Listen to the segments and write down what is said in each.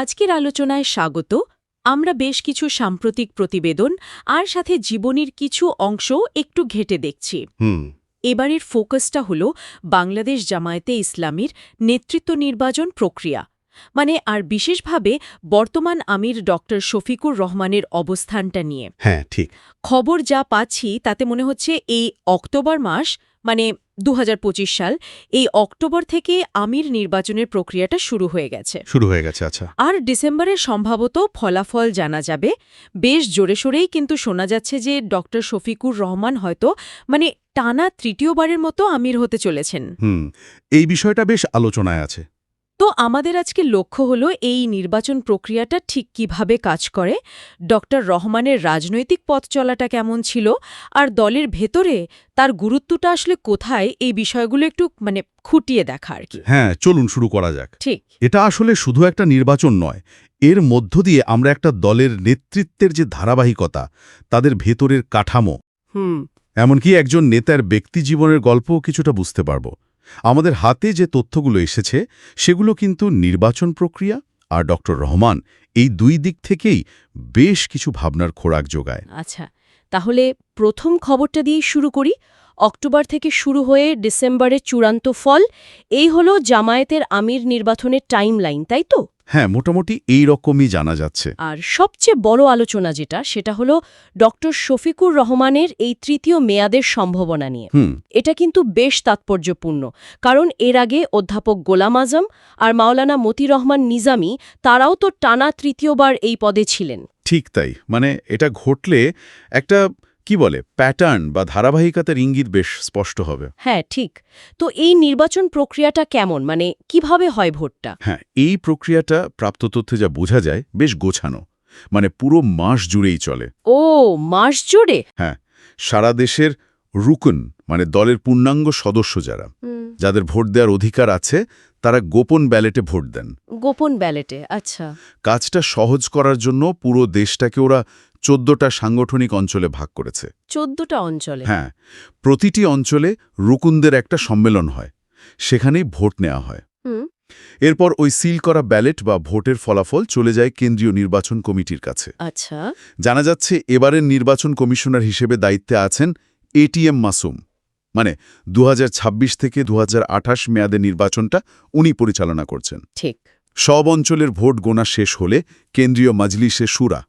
আজকের আলোচনায় স্বাগত। আমরা বেশ কিছু সাম্প্রতিক প্রতিবেদন আর সাথে জীবনের কিছু অংশ একটু ঘেটে দেখছি। এবারের ফোকাসটা হল বাংলাদেশ জামায়াতে ইসলামীর নেতৃত্ব নির্বাচন প্রক্রিয়া। মানে আর বিশেষভাবে বর্তমান আমির ডক্টর শফিকুর রহমানের অবস্থানটা নিয়ে। হ্যাঁ ঠিক। খবর যা পাচ্ছি তাতে মনে হচ্ছে এই অক্টোবর মাস মানে দু হাজার পঁচিশ সাল এই অক্টোবর থেকে আমির নির্বাচনের প্রক্রিয়াটা শুরু হয়ে গেছে। শুরু হয়ে গেছে আচ্ছা। আর ডিসেম্বরে সম্ভবত ফলাফল জানা যাবে। বেশ জোরে সোরেই কিন্তু শোনা যাচ্ছে যে ডক্টর শফিকুর রহমান হয়তো মানে টানা তৃতীয়বারের মতো আমির হতে চলেছেন। হুম এই বিষয়টা বেশ আলোচনায় আছে। তো আমাদের আজকে লক্ষ্য হলো এই নির্বাচন প্রক্রিয়াটা ঠিক কীভাবে কাজ করে ডক্টর রহমানের রাজনৈতিক পথ চলাটা কেমন ছিল আর দলের ভেতরে তার গুরুত্বটা আসলে কোথায় এই বিষয়গুলো একটু মানে খুঁটিয়ে দেখা আর কি। হ্যাঁ চলুন শুরু করা যাক। ঠিক। এটা আসলে শুধু একটা নির্বাচন নয় এর মধ্য দিয়ে আমরা একটা দলের নেতৃত্বের যে ধারাবাহিকতা তাদের ভেতরের কাঠামো। হুম। এমনকি একজন নেতার ব্যক্তিজীবনের গল্পও কিছুটা বুঝতে পারব। আমাদের হাতে যে তথ্যগুলো এসেছে, সেগুলো কিন্তু নির্বাচন প্রক্রিয়া আর ডক্টর রহমান এই দুই দিক থেকেই বেশ কিছু ভাবনার খোরাক যোগায়। আচ্ছা তাহলে প্রথম খবরটা দিয়ে শুরু করি। অক্টোবর থেকে শুরু হয়ে ডিসেম্বরের চূড়ান্ত ফল, এই হলো জামায়াতের আমির নির্বাচনের টাইমলাইন, তাই তো? হ্যাঁ মোটামুটি এই রকমই জানা যাচ্ছে। আর সবচেয়ে বড় আলোচনা যেটা সেটা হলো ডক্টর শফিকুর রহমানের এই তৃতীয় মেয়াদের সম্ভাবনা নিয়ে। এটা কিন্তু বেশ তাৎপর্যপূর্ণ কারণ এর আগে অধ্যাপক গোলাম আজম আর মাওলানা মতি রহমান নিজামি তারাও তো টানা তৃতীয়বার এই পদে ছিলেন। ঠিক তাই মানে এটা ঘটলে একটা কি বলে? প্যাটার্ন বা ধারাবাহিকতার ইঙ্গিত বেশ স্পষ্ট হবে। হ্যাঁ ঠিক। তো এই নির্বাচন প্রক্রিয়াটা কেমন? মানে কীভাবে হয় ভোটটা? হ্যাঁ এই প্রক্রিয়াটা প্রাপ্ত তথ্যে যা বোঝা যায় বেশ গোছানো। মানে পুরো মাস জুড়েই চলে। ও মাস জুড়ে? হ্যাঁ সারা দেশের রুকুন মানে দলের পূর্ণাঙ্গ সদস্য যারা যাদের ভোট দেওয়ার অধিকার আছে তারা গোপন ব্যালেটে ভোট দেন। গোপন ব্যালেটে আচ্ছা। কাজটা সহজ করার জন্য পুরো দেশটাকে ওরা চোদ্দটা সাংগঠনিক অঞ্চলে ভাগ করেছে। চোদ্দটা অঞ্চলে? হ্যাঁ প্রতিটি অঞ্চলে রুকুনদের একটা সম্মেলন হয় সেখানেই ভোট নেওয়া হয়। এরপর ওই সিল করা ব্যালেট বা ভোটের ফলাফল চলে যায় কেন্দ্রীয় নির্বাচন কমিটির কাছে। আচ্ছা। জানা যাচ্ছে এবারের নির্বাচন কমিশনার হিসেবে দায়িত্বে আছেন এটিএম মাসুম। মানে দু হাজার ছাব্বিশ থেকে দু মেয়াদের নির্বাচনটা উনি পরিচালনা করছেন। ঠিক। সব অঞ্চলের ভোট গোনা শেষ হলে কেন্দ্রীয় মাজলিসে সুরা।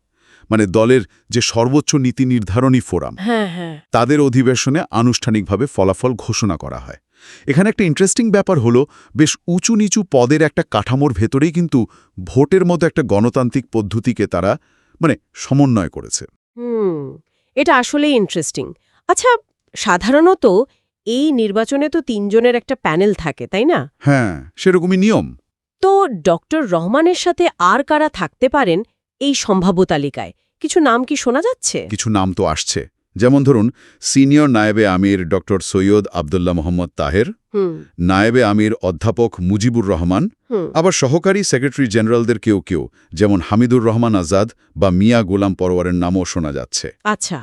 মানে দলের যে সর্বোচ্চ নীতি নির্ধারণী ফোরাম হ্যাঁ হ্যাঁ। তাদের অধিবেশনে আনুষ্ঠানিকভাবে ফলাফল ঘোষণা করা হয়। এখানে একটা ইন্টারেস্টিং ব্যাপার হলো বেশ উঁচু নিচু পদের একটা কাঠামোর ভেতরেই কিন্তু ভোটের মতো একটা গণতান্ত্রিক পদ্ধতিকে তারা মানে সমন্বয় করেছে। এটা আসলেই ইন্টারেস্টিং আচ্ছা সাধারণত এই নির্বাচনে তো তিনজনের একটা প্যানেল থাকে তাই না? হ্যাঁ সেরকমই নিয়ম। তো ডক্টর রহমানের সাথে আর কারা থাকতে পারেন এই সম্ভাব্য তালিকায় কিছু নাম কি শোনা যাচ্ছে? কিছু নাম তো আসছে। যেমন ধরুন সিনিয়র নায়েবে আমির ডক্টর সৈয়দ আবদুল্লাহ মোহাম্মদ তাহের নায়েবে আমির অধ্যাপক মুজিবুর রহমান আবার সহকারী সেক্রেটারি জেনারেলদের কেউ কেউ যেমন হামিদুর রহমান আজাদ বা মিয়া গোলাম পরোয়ারের নামও শোনা যাচ্ছে। আচ্ছা।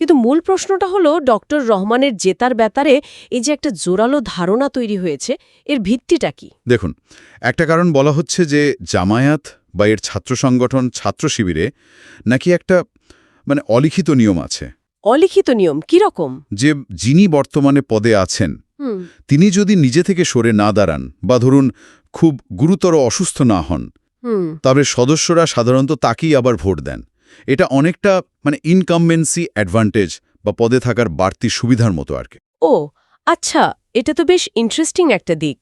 কিন্তু মূল প্রশ্নটা হলো ডক্টর রহমানের জেতার ব্যাপারে এই যে একটা জোরালো ধারণা তৈরি হয়েছে এর ভিত্তিটা কি? দেখুন একটা কারণ বলা হচ্ছে যে জামায়াত বা এর ছাত্র সংগঠন ছাত্র শিবিরে নাকি একটা মানে অলিখিত নিয়ম আছে। অলিখিত নিয়ম কি রকম? যে যিনি বর্তমানে পদে আছেন তিনি যদি নিজে থেকে সরে না দাঁড়ান বা ধরুন খুব গুরুতর অসুস্থ না হন তবে সদস্যরা সাধারণত তাকেই আবার ভোট দেন। এটা অনেকটা মানে ইনকামবেন্সি অ্যাডভান্টেজ বা পদে থাকার বাড়তি সুবিধার মতো আর কি। ও আচ্ছা এটা তো বেশ ইন্টারেস্টিং একটা দিক।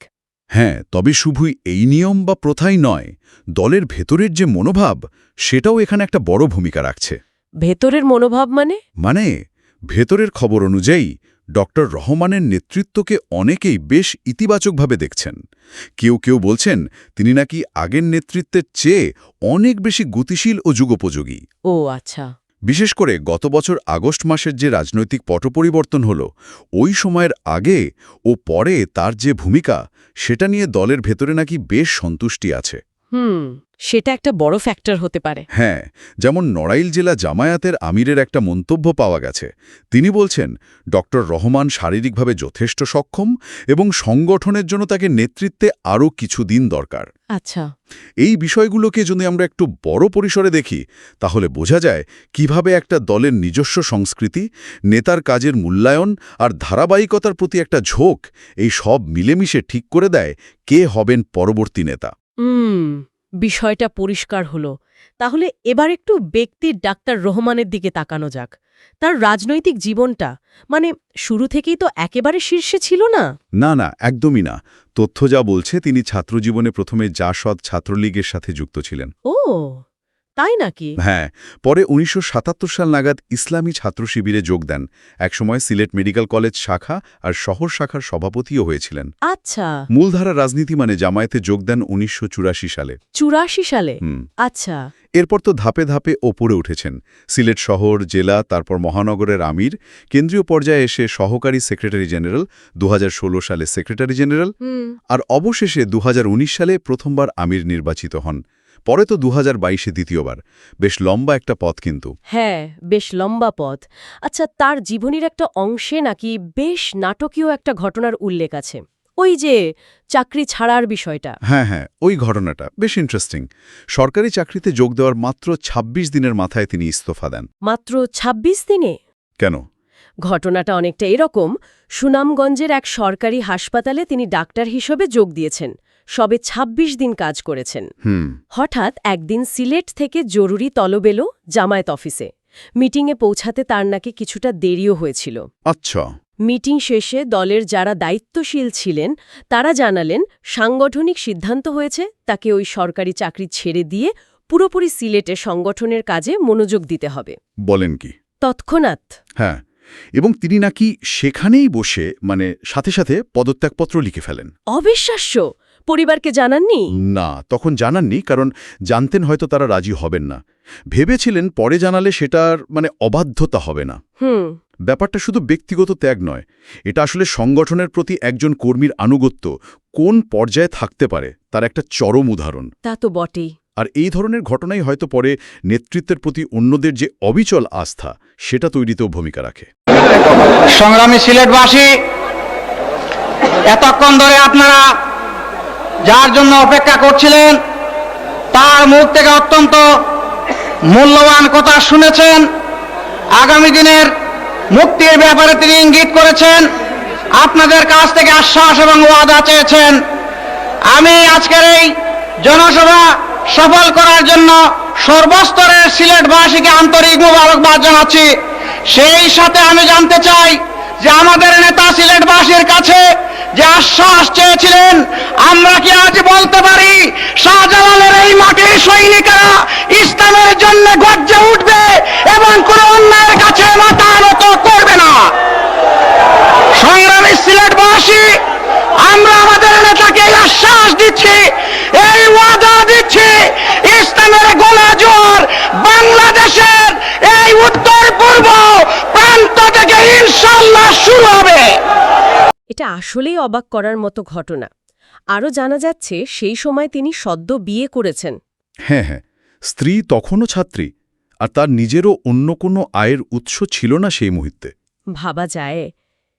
হ্যাঁ তবে শুভুই এই নিয়ম বা প্রথাই নয় দলের ভেতরের যে মনোভাব সেটাও এখানে একটা বড় ভূমিকা রাখছে। ভেতরের মনোভাব মানে? মানে ভেতরের খবর অনুযায়ী ডক্টর রহমানের নেতৃত্বকে অনেকেই বেশ ইতিবাচকভাবে দেখছেন। কেউ কেউ বলছেন তিনি নাকি আগের নেতৃত্বের চেয়ে অনেক বেশি গতিশীল ও যুগোপযোগী। ও আচ্ছা। বিশেষ করে গত বছর আগস্ট মাসের যে রাজনৈতিক পট পরিবর্তন হল ওই সময়ের আগে ও পরে তার যে ভূমিকা সেটা নিয়ে দলের ভেতরে নাকি বেশ সন্তুষ্টি আছে। হুম সেটা একটা বড় ফ্যাক্টর হতে পারে। হ্যাঁ যেমন নড়াইল জেলা জামায়াতের আমিরের একটা মন্তব্য পাওয়া গেছে। তিনি বলছেন ডক্টর রহমান শারীরিকভাবে যথেষ্ট সক্ষম এবং সংগঠনের জন্য তাকে নেতৃত্বে আরও কিছুদিন দরকার। আচ্ছা। এই বিষয়গুলোকে যদি আমরা একটু বড় পরিসরে দেখি তাহলে বোঝা যায় কীভাবে একটা দলের নিজস্ব সংস্কৃতি নেতার কাজের মূল্যায়ন আর ধারাবাহিকতার প্রতি একটা ঝোঁক এই সব মিলেমিশে ঠিক করে দেয় কে হবেন পরবর্তী নেতা। হুম বিষয়টা পরিষ্কার হলো। তাহলে এবার একটু ব্যক্তির ডাক্তার রহমানের দিকে তাকানো যাক। তার রাজনৈতিক জীবনটা মানে শুরু থেকেই তো একেবারে শীর্ষে ছিল না? না না একদমই না। তথ্য যা বলছে তিনি ছাত্রজীবনে প্রথমে জাসদ ছাত্রলীগের সাথে যুক্ত ছিলেন। ও তাই নাকি? হ্যাঁ পরে উনিশশো সাতাত্তর সাল নাগাদ ইসলামী ছাত্র শিবিরে যোগ দেন। একসময় সিলেট মেডিকেল কলেজ শাখা আর শহর শাখার সভাপতিও হয়েছিলেন। আচ্ছা। মূলধারা রাজনীতি মানে জামায়াতে যোগ দেন উনিশশো চুরাশি সালে। চুরাশি সালে? আচ্ছা। এরপর তো ধাপে ধাপে ওপরে উঠেছেন। সিলেট শহর জেলা তারপর মহানগরের আমির কেন্দ্রীয় পর্যায়ে এসে সহকারী সেক্রেটারি জেনারেল দু হাজার ষোলো সালে সেক্রেটারি জেনারেল আর অবশেষে দু হাজার উনিশ সালে প্রথমবার আমির নির্বাচিত হন। পরে তো দু বাইশে দ্বিতীয়বার। বেশ লম্বা একটা পথ কিন্তু। হ্যাঁ বেশ লম্বা পথ। আচ্ছা তার জীবনীর একটা অংশে নাকি বেশ নাটকীয় একটা ঘটনার উল্লেখ আছে? ওই যে চাকরি ছাড়ার বিষয়টা। হ্যাঁ হ্যাঁ ওই ঘটনাটা। বেশ ইন্টারেস্টিং সরকারি চাকরিতে যোগ দেওয়ার মাত্র ২৬ দিনের মাথায় তিনি ইস্তফা দেন। মাত্র ২৬ দিনে? কেন? ঘটনাটা অনেকটা এরকম। সুনামগঞ্জের এক সরকারি হাসপাতালে তিনি ডাক্তার হিসেবে যোগ দিয়েছেন। সবে ২৬ দিন কাজ করেছেন। হুম। হঠাৎ একদিন সিলেট থেকে জরুরি তলব এলো জামায়াত অফিসে। মিটিংয়ে পৌঁছাতে তার নাকি কিছুটা দেরিও হয়েছিল। আচ্ছা। মিটিং শেষে দলের যারা দায়িত্বশীল ছিলেন তারা জানালেন সাংগঠনিক সিদ্ধান্ত হয়েছে তাকে ওই সরকারি চাকরি ছেড়ে দিয়ে পুরোপুরি সিলেটে সংগঠনের কাজে মনোযোগ দিতে হবে। বলেন কি? তৎক্ষণাৎ। হ্যাঁ। এবং তিনি নাকি সেখানেই বসে মানে সাথে সাথে পদত্যাগপত্র লিখে ফেলেন। অবিশ্বাস্য! পরিবারকে জানাননি? না তখন জানাননি কারণ জানতেন হয়তো তারা রাজি হবেন না। ভেবেছিলেন পরে জানালে সেটার মানে অবাধ্যতা হবে না। হুম। ব্যাপারটা শুধু ব্যক্তিগত ত্যাগ নয় এটা আসলে সংগঠনের প্রতি একজন কর্মীর আনুগত্য কোন পর্যায়ে থাকতে পারে তার একটা চরম উদাহরণ। তা তো বটেই। আর এই ধরনের ঘটনাই হয়তো পরে নেতৃত্বের প্রতি অন্যদের যে অবিচল আস্থা সেটা তৈরিতেও ভূমিকা রাখে। সংগ্রামী সিলেটবাসী এতক্ষণ ধরে আপনারা যার জন্য অপেক্ষা করছিলেন, তার মুখ থেকে অত্যন্ত মূল্যবান কথা শুনেছেন। আগামী দিনের মুক্তির ব্যাপারে তিনি ইঙ্গিত করেছেন। আপনাদের কাছ থেকে আশ্বাস এবং ওয়াদা চেয়েছেন। আমি আজকের এই জনসভা সফল করার জন্য সর্বস্তরের সিলেটবাসীকে আন্তরিক মোবারকবাদ জানাচ্ছি। সেই সাথে আমি জানতে চাই যে আমাদের নেতা সিলেটবাসীর কাছে যে আশ্বাস চেয়েছিলেন, আমরা কি আজ বলতে পারি, শাহজালালের এই মাটির সৈনিকেরা ইসলামের জন্য গর্জে উঠবে এবং কোন অন্যায়ের কাছে মাথা নত করবে না? সংগ্রামী সিলেটবাসী, আমরা আমাদের নেতাকে আশ্বাস দিচ্ছি, এই ওয়াদা দিচ্ছি ইসলামের গোলা জোর বাংলাদেশের এই উত্তর পূর্ব প্রান্ত থেকে ইনশাল্লাহ শুরু হবে এটা আসলেই অবাক করার মতো ঘটনা। আরও জানা যাচ্ছে সেই সময় তিনি সদ্য বিয়ে করেছেন। হ্যাঁ হ্যাঁ স্ত্রী তখনও ছাত্রী আর তার নিজেরও অন্য কোনো আয়ের উৎস ছিল না সেই মুহূর্তে। ভাবা যায়।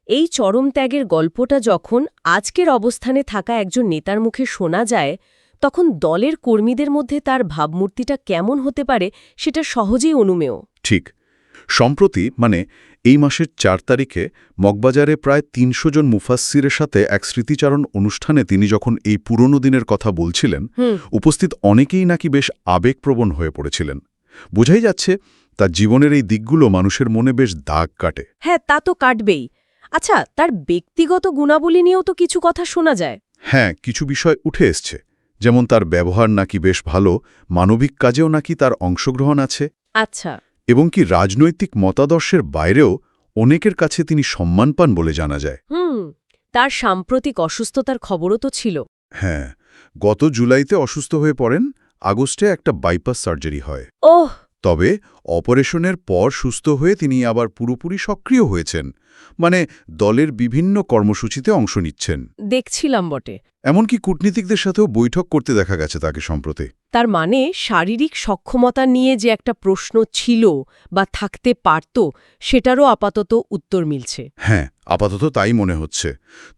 এই চরম ত্যাগের গল্পটা যখন আজকের অবস্থানে থাকা একজন নেতার মুখে শোনা যায় তখন দলের কর্মীদের মধ্যে তার ভাবমূর্তিটা কেমন হতে পারে সেটা সহজেই অনুমেয়। ঠিক। সম্প্রতি মানে এই মাসের চার তারিখে মগবাজারে প্রায় তিনশো জন মুফাসসিরের সাথে এক স্মৃতিচারণ অনুষ্ঠানে তিনি যখন এই পুরনো দিনের কথা বলছিলেন উপস্থিত অনেকেই নাকি বেশ আবেগপ্রবণ হয়ে পড়েছিলেন। বোঝাই যাচ্ছে তার জীবনের এই দিকগুলো মানুষের মনে বেশ দাগ কাটে। হ্যাঁ তা তো কাটবেই। আচ্ছা তার ব্যক্তিগত গুণাবলী নিয়েও তো কিছু কথা শোনা যায়। হ্যাঁ কিছু বিষয় উঠে এসছে। যেমন তার ব্যবহার নাকি বেশ ভালো মানবিক কাজেও নাকি তার অংশগ্রহণ আছে। আচ্ছা। এবং কি রাজনৈতিক মতাদর্শের বাইরেও অনেকের কাছে তিনি সম্মান পান বলে জানা যায়। হুম তার সাম্প্রতিক অসুস্থতার খবরও তো ছিল। হ্যাঁ গত জুলাইতে অসুস্থ হয়ে পড়েন আগস্টে একটা বাইপাস সার্জারি হয়। ওহ! তবে অপারেশনের পর সুস্থ হয়ে তিনি আবার পুরোপুরি সক্রিয় হয়েছেন মানে দলের বিভিন্ন কর্মসূচিতে অংশ নিচ্ছেন। দেখছিলাম বটে। এমনকি কূটনীতিকদের সাথেও বৈঠক করতে দেখা গেছে তাকে সম্প্রতি। তার মানে শারীরিক সক্ষমতা নিয়ে যে একটা প্রশ্ন ছিল বা থাকতে পারত সেটারও আপাতত উত্তর মিলছে। হ্যাঁ আপাতত তাই মনে হচ্ছে।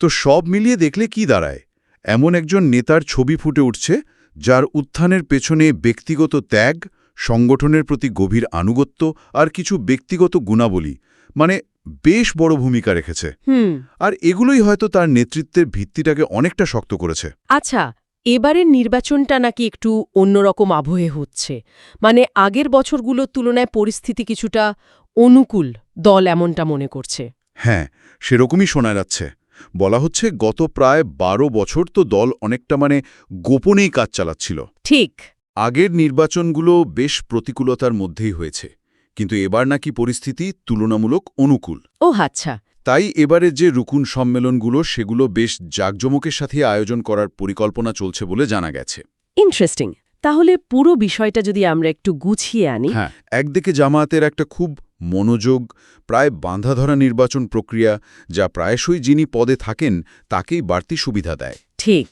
তো সব মিলিয়ে দেখলে কি দাঁড়ায়? এমন একজন নেতার ছবি ফুটে উঠছে যার উত্থানের পেছনে ব্যক্তিগত ত্যাগ সংগঠনের প্রতি গভীর আনুগত্য আর কিছু ব্যক্তিগত গুণাবলী মানে বেশ বড় ভূমিকা রেখেছে। হুম। আর এগুলোই হয়তো তার নেতৃত্বের ভিত্তিটাকে অনেকটা শক্ত করেছে। আচ্ছা এবারের নির্বাচনটা নাকি একটু অন্যরকম আবহে হচ্ছে। মানে আগের বছরগুলোর তুলনায় পরিস্থিতি কিছুটা অনুকূল দল এমনটা মনে করছে। হ্যাঁ সেরকমই শোনা যাচ্ছে। বলা হচ্ছে গত প্রায় বারো বছর তো দল অনেকটা মানে গোপনেই কাজ চালাচ্ছিল। ঠিক। আগের নির্বাচনগুলো বেশ প্রতিকূলতার মধ্যেই হয়েছে। কিন্তু এবার নাকি পরিস্থিতি তুলনামূলক অনুকূল। ও আচ্ছা। তাই এবারে যে রুকুন সম্মেলনগুলো সেগুলো বেশ জাঁকজমকের সাথে আয়োজন করার পরিকল্পনা চলছে বলে জানা গেছে। ইন্টারেস্টিং। তাহলে পুরো বিষয়টা যদি আমরা একটু গুছিয়ে আনি। হ্যাঁ একদিকে জামায়াতের একটা খুব মনোযোগ প্রায় বাঁধাধরা নির্বাচন প্রক্রিয়া যা প্রায়শই যিনি পদে থাকেন তাকেই বাড়তি সুবিধা দেয়। ঠিক।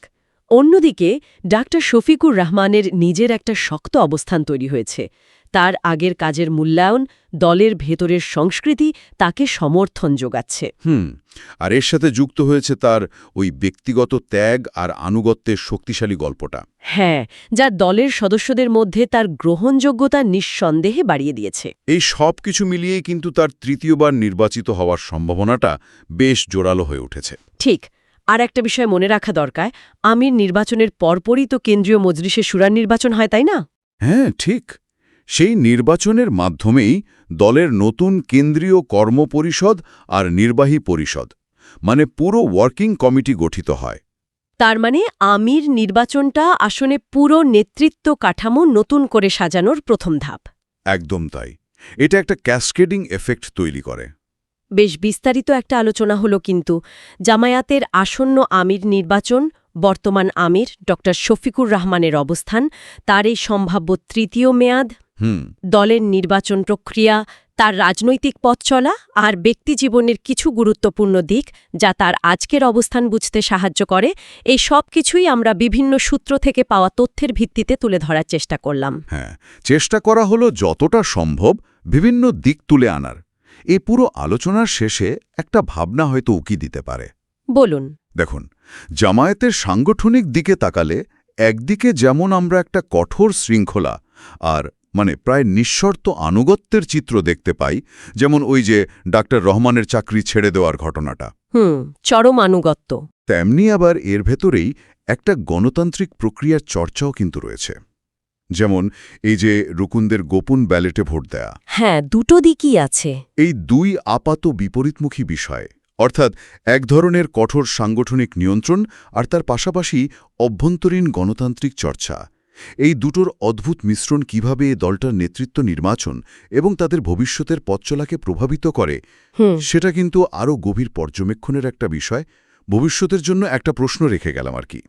অন্যদিকে ডাক্তার শফিকুর রহমানের নিজের একটা শক্ত অবস্থান তৈরি হয়েছে। তার আগের কাজের মূল্যায়ন দলের ভেতরের সংস্কৃতি তাকে সমর্থন যোগাচ্ছে। হুম আর এর সাথে যুক্ত হয়েছে তার ওই ব্যক্তিগত ত্যাগ আর আনুগত্যের শক্তিশালী গল্পটা। হ্যাঁ যা দলের সদস্যদের মধ্যে তার গ্রহণযোগ্যতা নিঃসন্দেহে বাড়িয়ে দিয়েছে। এই সব কিছু মিলিয়েই কিন্তু তার তৃতীয়বার নির্বাচিত হওয়ার সম্ভাবনাটা বেশ জোরালো হয়ে উঠেছে। ঠিক আর একটা বিষয় মনে রাখা দরকার আমির নির্বাচনের পরপরই তো কেন্দ্রীয় মজলিসে সুরার নির্বাচন হয় তাই না? হ্যাঁ ঠিক। সেই নির্বাচনের মাধ্যমেই দলের নতুন কেন্দ্রীয় কর্মপরিষদ আর নির্বাহী পরিষদ মানে পুরো ওয়ার্কিং কমিটি গঠিত হয়। তার মানে আমির নির্বাচনটা আসলে পুরো নেতৃত্ব কাঠামো নতুন করে সাজানোর প্রথম ধাপ। একদম তাই। এটা একটা ক্যাসকেডিং এফেক্ট তৈরি করে। বেশ বিস্তারিত একটা আলোচনা হলো কিন্তু জামায়াতের আসন্ন আমির নির্বাচন বর্তমান আমির ড শফিকুর রহমানের অবস্থান তার এই সম্ভাব্য তৃতীয় মেয়াদ দলের নির্বাচন প্রক্রিয়া তার রাজনৈতিক পথ চলা আর ব্যক্তিজীবনের কিছু গুরুত্বপূর্ণ দিক যা তার আজকের অবস্থান বুঝতে সাহায্য করে এই সব কিছুই আমরা বিভিন্ন সূত্র থেকে পাওয়া তথ্যের ভিত্তিতে তুলে ধরার চেষ্টা করলাম। হ্যাঁ চেষ্টা করা হলো যতটা সম্ভব বিভিন্ন দিক তুলে আনার। এ পুরো আলোচনার শেষে একটা ভাবনা হয়তো উকি দিতে পারে। বলুন। দেখুন জামায়াতের সাংগঠনিক দিকে তাকালে একদিকে যেমন আমরা একটা কঠোর শৃঙ্খলা আর মানে প্রায় নিঃশর্ত আনুগত্যের চিত্র দেখতে পাই যেমন ওই যে ডাক্তার রহমানের চাকরি ছেড়ে দেওয়ার ঘটনাটা। হুম চরম আনুগত্য। তেমনি আবার এর ভেতরেই একটা গণতান্ত্রিক প্রক্রিয়ার চর্চাও কিন্তু রয়েছে। যেমন এই যে রুকুনদের গোপন ব্যালেটে ভোট দেয়া। হ্যাঁ দুটো দিকই আছে। এই দুই আপাত বিপরীতমুখী বিষয় অর্থাৎ এক ধরনের কঠোর সাংগঠনিক নিয়ন্ত্রণ আর তার পাশাপাশি অভ্যন্তরীণ গণতান্ত্রিক চর্চা। এই দুটোর অদ্ভুত মিশ্রণ কীভাবে এ দলটার নেতৃত্ব নির্বাচন এবং তাদের ভবিষ্যতের পথচলাকে প্রভাবিত করে সেটা কিন্তু আরও গভীর পর্যবেক্ষণের একটা বিষয়। ভবিষ্যতের জন্য একটা প্রশ্ন রেখে গেলাম আর কি।